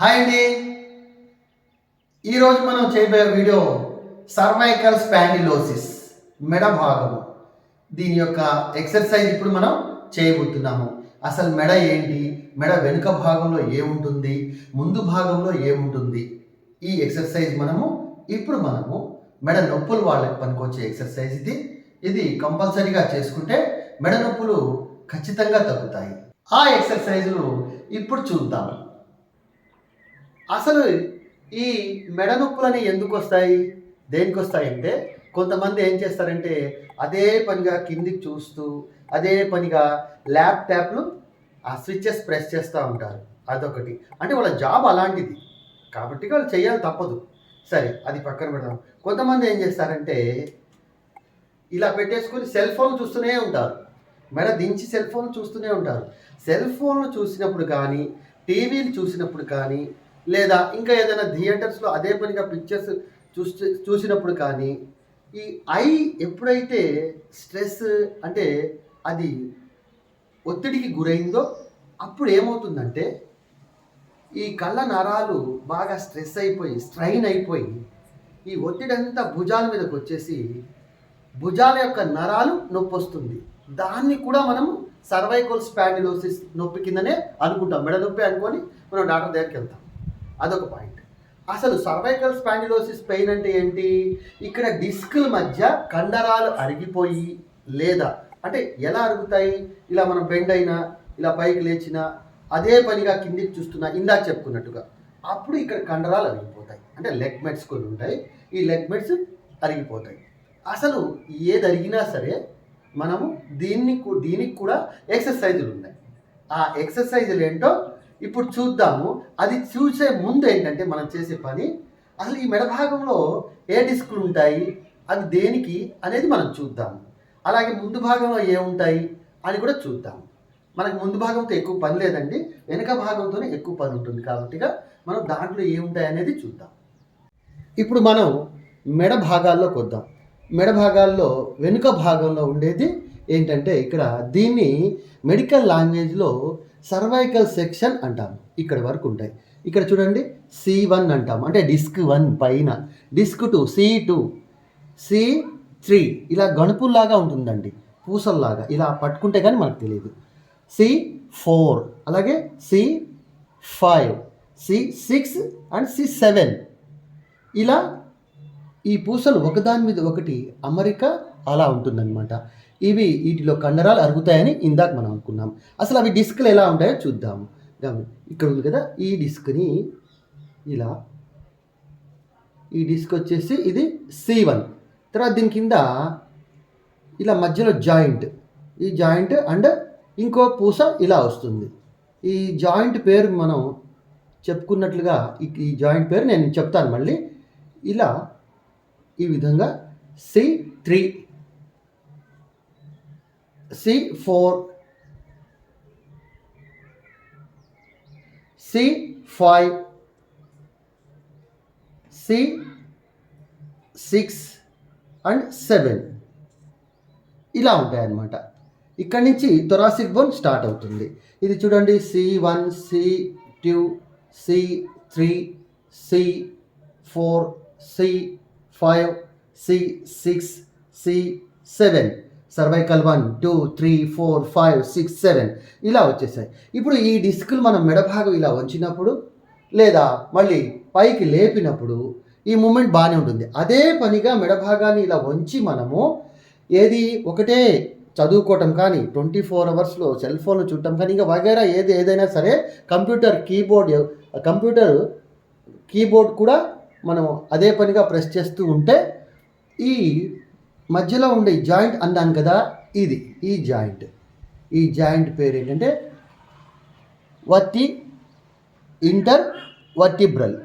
Hi అండి. ఈరోజు మనం చేయబోయే వీడియో సర్వైకల్ స్పాండిలోసిస్ మెడ భాగము. దీని యొక్క ఎక్సర్సైజ్ ఇప్పుడు మనం చేయబోతున్నాము. అసలు మెడ ఏంటి? మెడ వెనుక భాగంలో ఏముంటుంది? ముందు భాగంలో ఏముంటుంది? ఈ ఎక్సర్సైజ్ మనము ఇప్పుడు మనము మెడ నొప్పులు వాళ్ళకి పనికొచ్చే ఎక్సర్సైజ్ ఇది. ఇది కంపల్సరీగా చేసుకుంటే మెడ నొప్పులు ఖచ్చితంగా తగ్గుతాయి. ఆ ఎక్సర్సైజులు ఇప్పుడు చూద్దాము అసలు ఈ మెడ నొప్పులని ఎందుకు వస్తాయి? దేనికి వస్తాయంటే కొంతమంది ఏం చేస్తారంటే అదే పనిగా కిందికి చూస్తూ అదే పనిగా ల్యాప్టాప్లు ఆ స్విచ్చెస్ ప్రెస్ చేస్తూ ఉంటారు. అదొకటి. అంటే వాళ్ళ జాబ్ అలాంటిది. కాబట్టి వాళ్ళు చేయాలి తప్పదు. సరే అది పక్కన పెడదాం. కొంతమంది ఏం చేస్తారంటే ఇలా పెట్టేసుకొని సెల్ ఫోన్ చూస్తూనే ఉంటారు. మెడ దించి సెల్ ఫోన్ చూస్తూనే ఉంటారు. సెల్ ఫోన్లు చూసినప్పుడు కానీ టీవీలు చూసినప్పుడు కానీ లేదా ఇంకా ఏదైనా థియేటర్స్లో అదే పనిగా పిక్చర్స్ చూసి చూసినప్పుడు కానీ ఈ ఐ ఎప్పుడైతే స్ట్రెస్ అంటే అది ఒత్తిడికి గురైందో అప్పుడు ఏమవుతుందంటే ఈ కళ్ళ నరాలు బాగా స్ట్రెస్ అయిపోయి స్ట్రైన్ అయిపోయి ఈ ఒత్తిడి అంతా భుజాల మీదకి వచ్చేసి భుజాల యొక్క నరాలు నొప్పి వస్తుంది. దాన్ని కూడా మనము సర్వైకల్ స్పాండిలోసిస్ నొప్పి కిందనే అనుకుంటాం. మెడ నొప్పి అనుకొని మనం డాక్టర్ దగ్గరికి వెళ్తాం. అదొక పాయింట్. అసలు సర్వైకల్ స్పాండిలోసిస్ పెయిన్ అంటే ఏంటి? ఇక్కడ డిస్కుల మధ్య కండరాలు అరిగిపోయి లేదా? అంటే ఎలా అరుగుతాయి? ఇలా మనం బెండ్ అయినా ఇలా పైకి లేచినా అదే పనిగా కిందికి చూస్తున్నా ఇందాక చెప్పుకున్నట్టుగా. అప్పుడు ఇక్కడ కండరాలు అరిగిపోతాయి. అంటే లెగ్మెట్స్ కొన్ని ఉంటాయి. ఈ లెగ్మెట్స్ అరిగిపోతాయి. అసలు ఏది అరిగినా సరే మనము దీన్ని దీనికి కూడా ఎక్సర్సైజులు ఉన్నాయి. ఆ ఎక్సర్సైజులు ఏంటో ఇప్పుడు చూద్దాము. అది చూసే ముందు ఏంటంటే మనం చేసే పని అసలు ఈ మెడ భాగంలో ఏ డిస్కులు ఉంటాయి అది దేనికి అనేది మనం చూద్దాము. అలాగే ముందు భాగంలో ఏముంటాయి అని కూడా చూద్దాం మనకు ముందు భాగంతో ఎక్కువ పని లేదండి వెనక భాగంతోనే ఎక్కువ పని ఉంటుంది కాబట్టిగా మనం దాంట్లో ఏముంటాయి అనేది చూద్దాం. ఇప్పుడు మనం మెడ భాగాల్లోకి వద్దాం. మెడ భాగాల్లో వెనుక భాగంలో ఉండేది ఏంటంటే ఇక్కడ దీన్ని మెడికల్ లాంగ్వేజ్లో సర్వైకల్ సెక్షన్ అంటాము ఇక్కడ వరకు ఉంటాయి. ఇక్కడ చూడండి సి వన్ అంటాం. అంటే డిస్క్ వన్ పైన. Disc two C two C three ఇలా గణుపుల్లాగా ఉంటుందండి. పూసల్లాగా. ఇలా పట్టుకుంటే కానీ మనకు తెలియదు సి ఫోర్ అలాగే C five C six and C seven ఇలా ఈ పూసలు ఒకదాని మీద ఒకటి అమరిక అలా ఉంటుందన్నమాట. ఇవి వీటిలో కండరాలు అరుగుతాయని ఇందాక మనం అనుకున్నాం. అసలు అవి డిస్క్లు ఎలా ఉంటాయో చూద్దాము గమని ఇక్కడ ఉంది కదా ఈ డిస్క్ని ఇలా ఈ డిస్క్ వచ్చేసి ఇది సి వన్. తర్వాత దీని కింద ఇలా మధ్యలో జాయింట్ ఈ జాయింట్ అండ్ ఇంకో పూస ఇలా వస్తుంది. ఈ జాయింట్ పేరు మనం చెప్పుకున్నట్లుగా ఈ ఈ జాయింట్ పేరు నేను చెప్తాను మళ్ళీ. ఇలా ఈ విధంగా C three C four C five C six and seven ఇలా ఉంటాయన్నమాట. ఇక్కడి నుంచి థొరాసిక్ బోన్ స్టార్ట్ అవుతుంది. ఇది చూడండి C one C two C three C four C five C six C seven cervical one two three four five six seven ఇలా వచ్చేసాయి. ఇప్పుడు ఈ డిస్కులు మనం మెడభాగం ఇలా వంచినప్పుడు లేదా మళ్ళీ పైకి లేపినప్పుడు ఈ మూమెంట్ బాగానే ఉంటుంది. అదే పనిగా మెడభాగాన్ని ఇలా వంచి మనము ఏది ఒకటే చదువుకోవటం కానీ ట్వంటీ ఫోర్ అవర్స్లో సెల్ ఫోన్ చూడటం కానీ ఇంకా వగేరా ఏది ఏదైనా సరే కంప్యూటర్ కీబోర్డ్ కంప్యూటర్ కీబోర్డ్ కూడా మనం అదే పనిగా ప్రెస్ చేస్తూ ఉంటే ఈ మధ్యలో ఉండే జాయింట్ అన్నాను కదా ఇది ఈ జాయింట్. ఈ జాయింట్ పేరు ఏంటంటే వర్తి ఇంటర్ వర్టిబ్రల్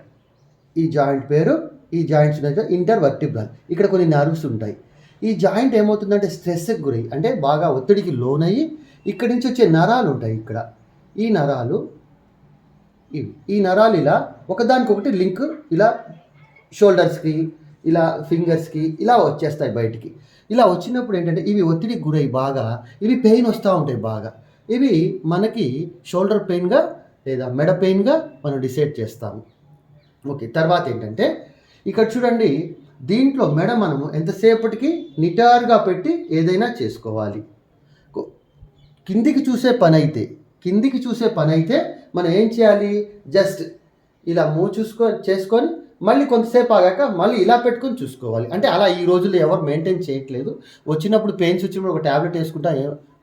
ఈ జాయింట్ పేరు ఈ జాయింట్స్ ఉన్నాయి ఇంటర్ వర్టిబ్రల్ ఇక్కడ కొన్ని నర్వ్స్ ఉంటాయి. ఈ జాయింట్ ఏమవుతుందంటే స్ట్రెస్కి గురై అంటే బాగా ఒత్తిడికి లోనయ్యి ఇక్కడి నుంచి వచ్చే నరాలు ఉంటాయి ఇక్కడ. ఈ నరాలు ఇవి. ఈ నరాలు ఇలా ఒకదానికొకటి లింక్ ఇలా షోల్డర్స్కి ఇలా ఫింగర్స్కి ఇలా వచ్చేస్తాయి బయటికి. ఇలా వచ్చినప్పుడు ఏంటంటే ఇవి ఒత్తిడికి గురై బాగా ఇవి పెయిన్ వస్తూ ఉంటాయి బాగా. ఇవి మనకి షోల్డర్ పెయిన్గా లేదా మెడ పెయిన్గా మనం డిసైడ్ చేస్తాము. ఓకే తర్వాత ఏంటంటే ఇక్కడ చూడండి దీంట్లో మెడ మనము ఎంతసేపటికి నిటారుగా పెట్టి ఏదైనా చేసుకోవాలి. కిందికి చూసే పని అయితే కిందికి చూసే పని అయితే మనం ఏం చేయాలి? జస్ట్ ఇలా మూవ్ చూసుకొని చేసుకొని మళ్ళీ కొంతసేపు ఆగాక మళ్ళీ ఇలా పెట్టుకొని చూసుకోవాలి. అంటే అలా ఈ రోజుల్లో ఎవరు మెయింటైన్ చేయట్లేదు. వచ్చినప్పుడు పెయిన్స్ వచ్చినప్పుడు ఒక ట్యాబ్లెట్ వేసుకుంటా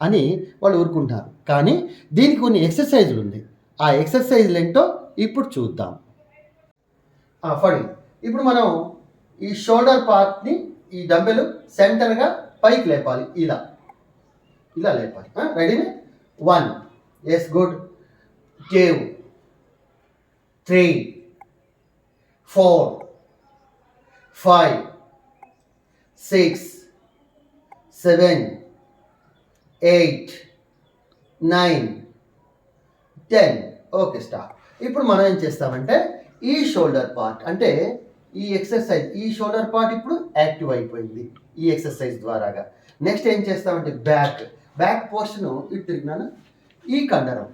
అని వాళ్ళు ఊరుకుంటారు. కానీ దీనికి కొన్ని ఎక్సర్సైజులు ఉంది. ఆ ఎక్సర్సైజులు ఏంటో ఇప్పుడు చూద్దాం. ఫడి ఇప్పుడు మనం ఈ షోల్డర్ పార్ట్ని ఈ డంబెలు సెంటర్గా పైకి లేపాలి. ఇలా. ఇలా లేపాలి. రెడీనే one yes good cave three four five six seven eight nine ten. Okay stop ఇప్పుడు మనం ఏం చేస్తామంటే ఈ షోల్డర్ పార్ట్ అంటే ఈ ఎక్సర్సైజ్ ఈ షోల్డర్ పార్ట్ ఇప్పుడు యాక్టివ్ అయిపోయింది ఈ ఎక్సర్సైజ్ ద్వారాగా. నెక్స్ట్ ఏం చేస్తామంటే బ్యాక్. బ్యాక్ పోర్షన్ ఇటు తిరిగినాను ఈ కండరం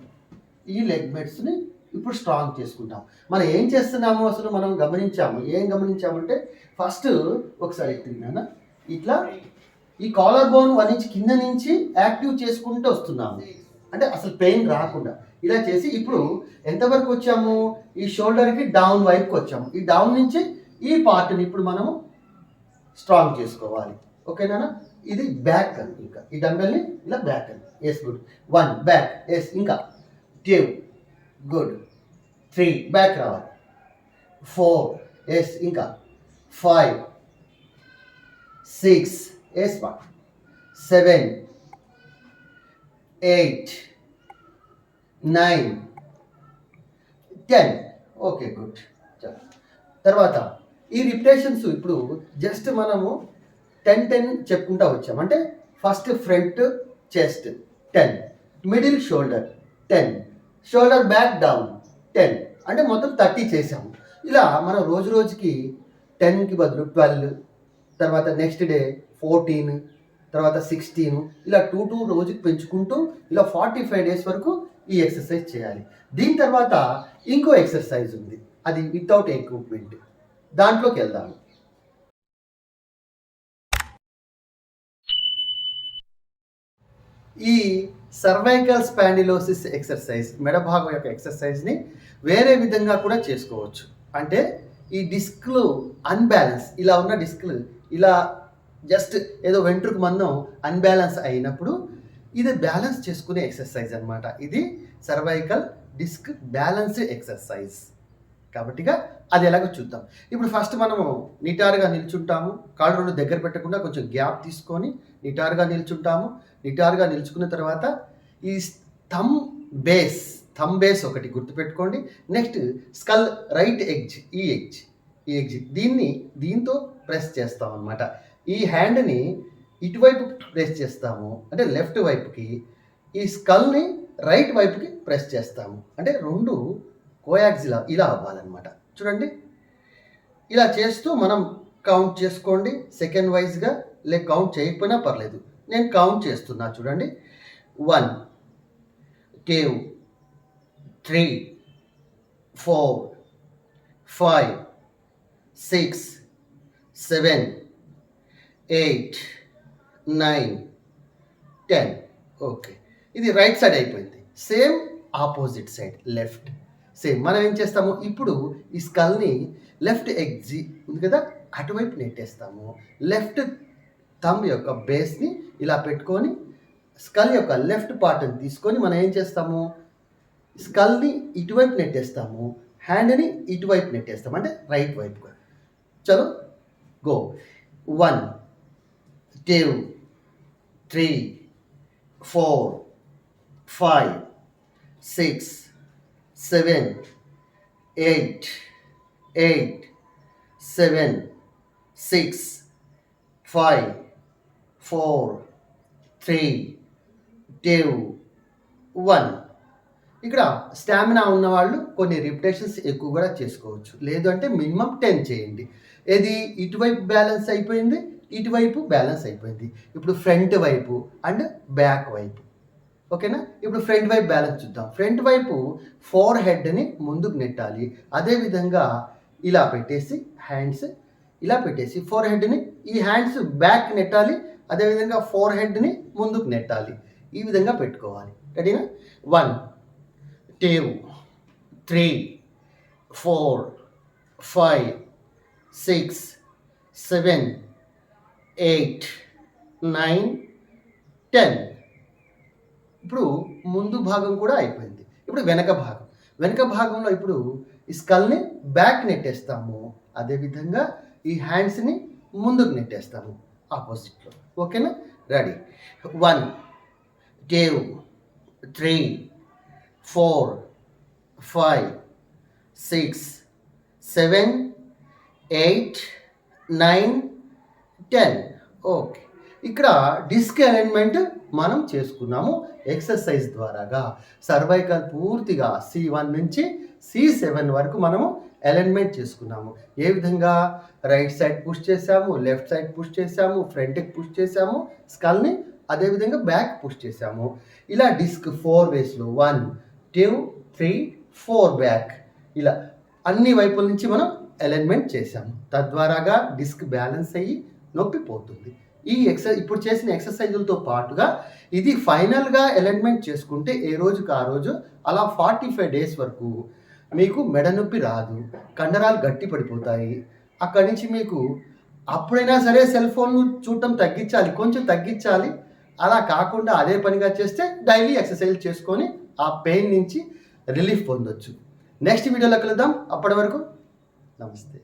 ఈ లెగ్ మెట్స్ని ఇప్పుడు స్ట్రాంగ్ చేసుకుంటాం. మనం ఏం చేస్తున్నాము అసలు మనం గమనించాము. ఏం గమనించామంటే ఫస్ట్ ఒకసారి ఇటు ఇట్లా ఈ కాలర్ బోన్ వన్ ఇంచ్ కింద నుంచి యాక్టివ్ చేసుకుంటూ వస్తున్నాము. అంటే అసలు పెయిన్ రాకుండా. ఇలా చేసి ఇప్పుడు ఎంతవరకు వచ్చాము? ఈ షోల్డర్కి డౌన్ వైపుకి వచ్చాము. ఈ డౌన్ నుంచి ఈ పార్ట్ని ఇప్పుడు మనము స్ట్రాంగ్ చేసుకోవాలి. ఓకేనా ఇది బ్యాక్ అని ఇంకా. ఈ డంబెల్ని ఇలా బ్యాక్ అని yes good one back yes ఇంకా. టూ గుడ్ త్రీ బ్యాక్ రావాలి. ఫోర్ ఎస్ ఇంకా. Five six yes one seven eight nine ten okay good తర్వాత ఈ రిపిటేషన్స్ ఇప్పుడు జస్ట్ మనము టెన్ టెన్ చెప్పుకుంటా వచ్చాం. అంటే first front chest ten middle shoulder ten shoulder back down ten అంటే మొత్తం థర్టీ చేసాము ఇలా మనం రోజు రోజుకి టెన్కి బదులు ట్వెల్వ్ తర్వాత నెక్స్ట్ డే ఫోర్టీన్ తర్వాత సిక్స్టీన్ ఇలా టూ టూ రోజుకి పెంచుకుంటూ ఇలా ఫార్టీ ఫైవ్ డేస్ వరకు ఈ ఎక్సర్సైజ్ చేయాలి. దీని తర్వాత ఇంకో ఎక్సర్సైజ్ ఉంది. అది వితౌట్ ఎక్విప్మెంట్ దాంట్లోకి వెళ్దాము. ఈ సర్వైకల్ స్పాండిలోసిస్ ఎక్సర్సైజ్ మెడ భాగం యొక్క ఎక్సర్సైజ్ని వేరే విధంగా కూడా చేసుకోవచ్చు. అంటే ఈ డిస్క్లు అన్బ్యాలెన్స్ ఇలా ఉన్న డిస్క్లు ఇలా జస్ట్ ఏదో వెంట్రుకు మందం అన్బ్యాలెన్స్ అయినప్పుడు ఇది బ్యాలెన్స్ చేసుకునే ఎక్సర్సైజ్ అనమాట ఇది సర్వైకల్ డిస్క్ బ్యాలెన్స్ ఎక్సర్సైజ్ కాబట్టిగా అది ఎలాగో చూద్దాం. ఇప్పుడు ఫస్ట్ మనము నిటారుగా నిల్చుంటాము. కాళ్ళు రెండు దగ్గర పెట్టకుండా కొంచెం గ్యాప్ తీసుకొని నిటారుగా నిల్చుంటాము. నిటారుగా నిలుచుకున్న తర్వాత ఈ థమ్ బేస్ థమ్ బేస్ ఒకటి గుర్తుపెట్టుకోండి. నెక్స్ట్ స్కల్ రైట్ ఎగ్జ్ ఈ ఎగ్జ్ ఈ ఎగ్జ్ దీన్ని దీంతో ప్రెస్ చేస్తాం అనమాట ఈ హ్యాండ్ని ఇటువైపు ప్రెస్ చేస్తాము. అంటే లెఫ్ట్ వైపుకి ఈ స్కల్ని రైట్ వైపుకి ప్రెస్ చేస్తాము. అంటే రెండు కోయాక్సిలా ఇలా అవ్వాలన్నమాట. చూడండి. ఇలా చేస్తూ మనం కౌంట్ చేసుకోండి. సెకండ్ వైజ్గా లేక కౌంట్ చేయకపోయినా పర్లేదు. నేను కౌంట్ చేస్తున్నా చూడండి. One two three four five six seven eight nine ten okay ఇది రైట్ సైడ్ అయిపోయింది. Same opposite side left same మనం ఏం చేస్తాము? ఇప్పుడు ఈ స్కల్ని లెఫ్ట్ ఎగ్జి ఉంది కదా? అటువైపు నెట్టేస్తాము. లెఫ్ట్ థమ్ యొక్క బేస్ని ఇలా పెట్టుకొని స్కల్ యొక్క లెఫ్ట్ పార్ట్ని తీసుకొని మనం ఏం చేస్తాము? స్కల్ని ఇటువైపు నెట్టేస్తాము. హ్యాండ్ని ఇటువైపు నెట్టేస్తాము. అంటే రైట్ వైపుగా. చలో go. One two three four five six seven eight eight seven six five four three two one ఇక్కడ స్టామినా ఉన్నవాళ్ళు కొన్ని రిపిటేషన్స్ ఎక్కువ కూడా చేసుకోవచ్చు. లేదు అంటే మినిమం టెన్ చేయండి. ఏది? ఇటువైపు బ్యాలెన్స్ అయిపోయింది ఇటువైపు బ్యాలెన్స్ అయిపోయింది. ఇప్పుడు ఫ్రంట్ వైపు అండ్ బ్యాక్ వైపు. ఓకేనా ఇప్పుడు ఫ్రంట్ వైపు బ్యాలెన్స్ చూద్దాం. ఫ్రంట్ వైపు ఫోర్ హెడ్ని ముందుకు నెట్టాలి. అదేవిధంగా ఇలా పెట్టేసి హ్యాండ్స్ ఇలా పెట్టేసి ఫోర్ హెడ్ని ఈ హ్యాండ్స్ బ్యాక్ నెట్టాలి. అదేవిధంగా ఫోర్ హెడ్ని ముందుకు నెట్టాలి. ఈ విధంగా పెట్టుకోవాలి. రెడీనా one two three four five six seven eight nine ten ఇప్పుడు ముందు భాగం కూడా అయిపోయింది. ఇప్పుడు వెనక భాగం. వెనక భాగంలో ఇప్పుడు ఈ స్కల్ని బ్యాక్ నెట్టేస్తాము. అదేవిధంగా ఈ హ్యాండ్స్ని ముందుకు నెట్టేస్తాము. ఆపోజిట్లో ఓకేనా? Ready. One two three four five six seven eight nine ten. Okay. ఇక్కడ డిస్క్ అలైన్మెంట్ మనం చేసుకున్నాము ఎక్సర్సైజ్ ద్వారాగా. సర్వైకల్ పూర్తిగా సి వన్ నుంచి సి సెవెన్ వరకు మనము అలైన్మెంట్ చేసుకున్నాము. ఏ విధంగా? రైట్ సైడ్ పుష్ చేసాము లెఫ్ట్ సైడ్ పుష్ చేసాము ఫ్రంట్కి పుష్ చేసాము స్కల్ని అదేవిధంగా బ్యాక్ పుష్ చేసాము ఇలా disc four వేస్లో one two three four back. ఇలా అన్ని వైపుల నుంచి మనం అలైన్మెంట్ చేసాము తద్వారాగా డిస్క్ బ్యాలెన్స్ అయ్యి నొప్పి పోతుంది ఈ ఎక్సర్సైజ్ ఇప్పుడు చేసిన ఎక్సర్సైజులతో పాటుగా ఇది ఫైనల్గా అలైన్మెంట్ చేసుకుంటే ఏ రోజుకి ఆ రోజు? అలా ఫార్టీ ఫైవ్ డేస్ వరకు. మీకు మెడ నొప్పి రాదు కండరాలు గట్టి పడిపోతాయి. అక్కడి నుంచి మీకు అప్పుడైనా సరే సెల్ ఫోన్లు చూడటం తగ్గించాలి కొంచెం తగ్గించాలి. అలా కాకుండా అదే పనిగా చేస్తే డైలీ ఎక్సర్సైజ్ చేసుకొని ఆ పెయిన్ నుంచి రిలీఫ్ పొందొచ్చు. నెక్స్ట్ వీడియోలో కలుద్దాం. అప్పటి వరకు నమస్తే.